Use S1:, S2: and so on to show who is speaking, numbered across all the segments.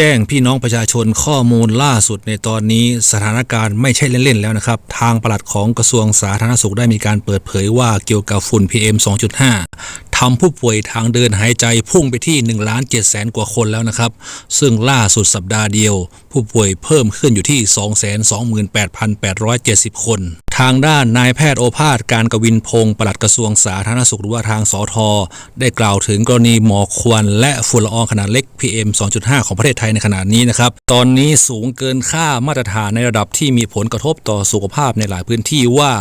S1: แจ้งพี่น้องประชาชนข้อมูลล่าสุดในตอนนี้สถานการณ์ไม่ใช่เล่นๆแล้วนะครับ ทางปลัดของกระทรวงสาธารณสุขได้มีการเปิดเผยว่าเกี่ยวกับฝุ่น PM 2.5ทำผู้ป่วยทางเดินหายใจพุ่งไปที่1ล้าน7แสนกว่าคนแล้วนะครับ ซึ่งล่าสุดสัปดาห์เดียว ผู้ป่วยเพิ่มขึ้นอยู่ที่ 228,870 คน ทางด้านนายแพทย์โอภาสการกวินพงศ์ปลัดกระทรวงสาธารณสุขหรือว่าทางสอทอได้กล่าวถึงกรณีหมอกควันและฝุ่นละอองขนาดเล็ก PM 2.5 ของประเทศไทยในขณะนี้นะครับ ตอนนี้สูงเกินค่ามาตรฐานในระดับที่มีผลกระทบต่อสุขภาพในหลายพื้นที่ว่า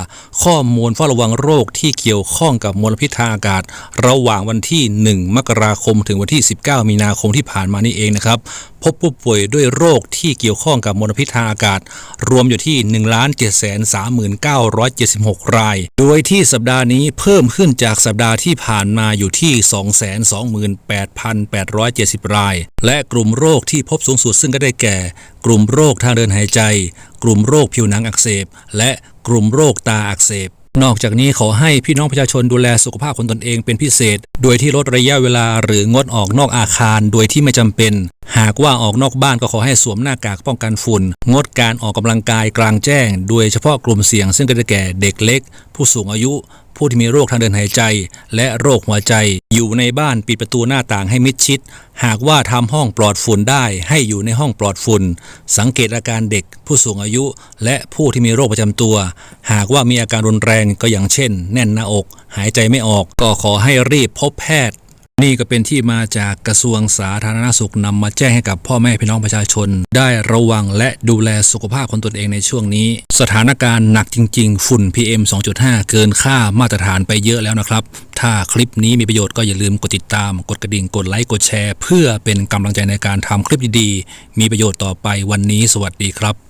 S1: ข้อมูลเฝ้าระวังโรคที่เกี่ยวข้องกับมลพิษทางอากาศ ระหว่างวันที่ 1 มกราคมถึงวันที่ 19 มีนาคมที่ผ่านมานี่เองนะครับพบผู้ป่วยด้วยโรคที่เกี่ยวข้องกับมลพิษทางอากาศ รวมอยู่ที่1 7 3 9 7 6 ราย โดยที่สัปดาห์นี้เพิ่มขึ้นจากสัปดาห์ที่ผ่านมาอยู่ที่ 228,870 ราย และกลุ่มโรคที่พบสูงสุดซึ่งก็ได้แก่ กลุ่มโรคทางเดินหายใจ กลุ่มโรคผิวหนังอักเสบ และกลุ่มโรคตาอักเสบนอกจากนี้ขอให้พี่น้องประชาชนดูแลสุขภาพของตนเองเป็นพิเศษ โดยที่ลดระยะเวลาหรืองดออกนอกอาคารโดยที่ไม่จำเป็น หากว่าออกนอกบ้านก็ขอให้สวมหน้ากากป้องกันฝุ่น งดการออกกำลังกายกลางแจ้ง โดยเฉพาะกลุ่มเสี่ยงซึ่งก็ได้แก่เด็กเล็ก ผู้สูงอายุ ผู้ที่มีโรคทางเดินหายใจ และโรคหัวใจ อยู่ในบ้านปิดประตูหน้าต่างให้มิดชิด หากว่าทำห้องปลอดฝุ่นได้ให้อยู่ในห้องปลอดฝุ่น สังเกตอาการเด็ก ผู้สูงอายุ และผู้ที่มีโรคประจำตัว หากว่ามีอาการรุนแรงก็อย่างเช่น แน่นหน้าอก หายใจไม่ออก ก็ขอให้รีบพบแพทย์ นี่ก็เป็นที่มาจากกระทรวงสาธารณสุขนำมาแจ้งให้กับพ่อแม่พี่น้องประชาชน ได้ระวังและดูแลสุขภาพของตนเองในช่วงนี้ สถานการณ์หนักจริง ๆ ฝุ่น PM 2.5 เกินค่ามาตรฐานไปเยอะแล้วนะครับ ถ้าคลิปนี้มีประโยชน์ก็อย่าลืมกดติดตาม กดกระดิ่งกดไลค์กดแชร์ เพื่อเป็นกำลังใจในการทำคลิปดีๆ มีประโยชน์ต่อไปวันนี้ สวัสดีครับ